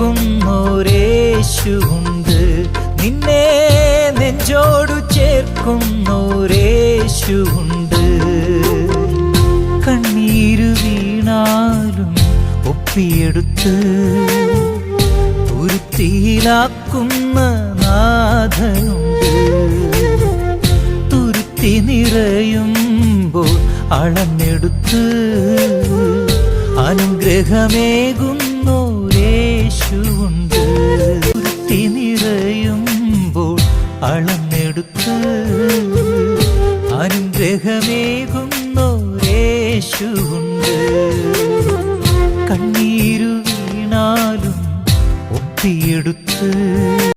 നിൽക്കും ഒരേശുണ്ട് നിന്നെ നെഞ്ചോടു ചേർക്കും ഒരേശുണ്ട് വീണാലും ഒപ്പിയെടുത്ത് തുരുത്തിയിലാക്കുന്ന നാഥനുണ്ട്. തുരുത്തി നിറയുമ്പോൾ അളന്നെടുത്ത് അനുഗ്രഹമേകും അളന്നെടുത്ത് അനുഗ്രഹമേകുന്നോരേശുണ്ട് കണ്ണീരു വീണാലും ഒപ്പിയെടുത്ത്